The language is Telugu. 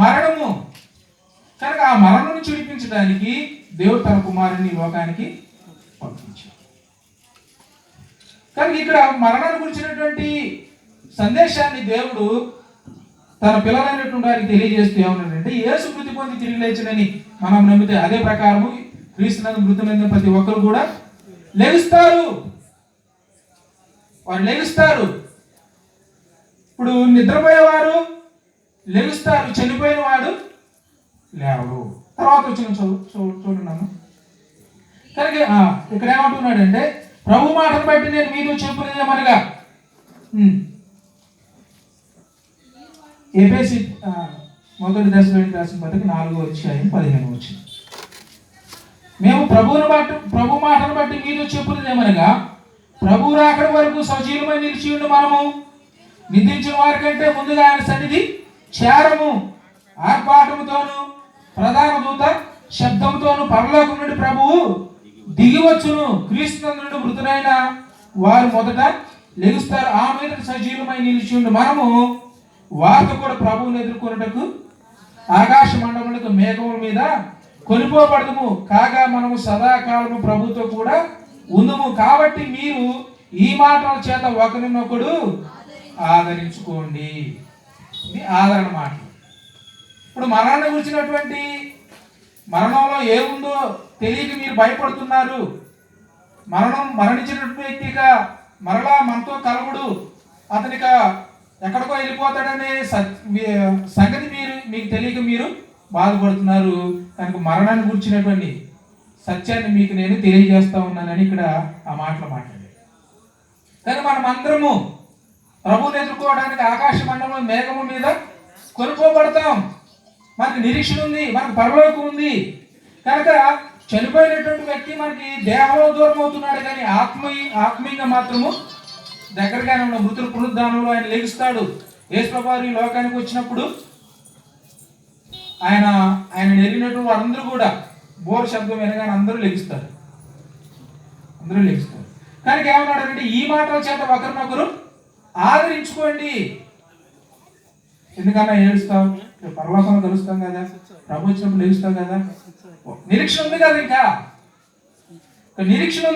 మరణము. కనుక ఆ మరణం చూపించడానికి దేవుడు తన కుమారుని లోకానికి పంపించాడు. కానీ ఇక్కడ మరణాన్ని గురించినటువంటి సందేశాన్ని దేవుడు తన పిల్లలైనటువంటి వారికి తెలియజేస్తూ ఏమన్నాడంటే యేసు మృతి పొంది తిరిగి లేచినని మనం నమ్మితే అదే ప్రకారము క్రీస్తునందు మృతులైన ప్రతి ఒక్కరు కూడా లెగుస్తారు. వారు లెగుస్తారు. ఇప్పుడు నిద్రపోయేవారు లెగుస్తారు చనిపోయిన వాడు లేవడు. తర్వాత వచ్చిన చదువు చూ- కనుక ఇక్కడ ఏమంటున్నాడంటే ప్రభు మాటను బట్టి నేను మీతో చెప్పునేమనగా ఉమ్. ఏపేసి ఆ, మొదటి దశలోని రాసిన పత్రిక నాలుగో అధ్యాయం పదిహేను వచ్చింది మేము ప్రభువుని బట్టి ప్రభు మాటను బట్టి మీతో చెప్పునేమనగా ప్రభు రాకడ వరకు సజీవమై నిలిచి ఉండి మనము. నిందించిన వారి కంటే ముందుగా ఆయన సన్నిధి చేరము ఆర్పాటముతోను ప్రధాన దూత శబ్దంతోను పరలోకం నుండి ప్రభువు దిగివచ్చును క్రీస్తు నుండి మృతులైన వారు మొదట లెగుస్తారు. ఆ మీద సజీవమై నిలిచి ఉండి మనము వారితో కూడా ప్రభువుని ఎదుర్కొనుటకు ఆకాశ మండములకు మేఘముల మీద కొనిపోబడదుము. కాగా మనము సదాకాలము ప్రభుతో కూడా ఉందుము. కాబట్టి మీరు ఈ మాటల చేత ఒకరినొకడు ఆదరించుకోండి. ఇది ఆదరణ మాట. ఇప్పుడు మరణాన్ని గురించినటువంటి మరణంలో ఏముందో తెలియక మీరు భయపడుతున్నారు. మరణం మరణించినటువంటి వ్యక్తిగా మరలా మనతో కలవడు అతనిక ఎక్కడికో వెళ్ళిపోతాడనే సత్- మీ- సంగతి మీరు మీకు తెలియక మీరు బాధపడుతున్నారు. కనుక మరణాన్ని గురించినటువంటి సత్యాన్ని మీకు నేను తెలియజేస్తా ఉన్నానని ఇక్కడ ఆ మాటలు మాట్లాడాడు కానీ మనం అందరము ప్రభువుని ఎదుర్కోవడానికి ఆకాశ మండలం మేఘము మీద కొనుక్కోబడతాం. మనకు నిరీక్షణ ఉంది మనకు పరలోకం ఉంది. కనుక చనిపోయినటువంటి వ్యక్తి మనకి దేహంలో దూరం అవుతున్నాడు కానీ ఆత్మ ఆత్మీయంగా మాత్రము దగ్గరగానే ఉన్న మృతుల పునరుద్ధానంలో ఆయన లెగుస్తాడు. యేసుప్రభు ఈ లోకానికి వచ్చినప్పుడు ఆయన ఆయన ఎరిగినటువంటి అందరూ కూడా బోర్ శబ్దం వినగానే అందరూ లెగుస్తారు. అందరూ లెగుస్తారు. ఏమన్నాడు అంటే ఈ మాటల చేత ఒకరినొకరు ఆదరించుకోండి. ఎందుకన్నా ఏడుస్తాం రేపు పరలోకంలో కలుస్తాం కదా. ప్రభు వచ్చినప్పుడు కదా. నిరీక్షణ ఉంది కదా ఇంకా నిరీక్షణ ఉంది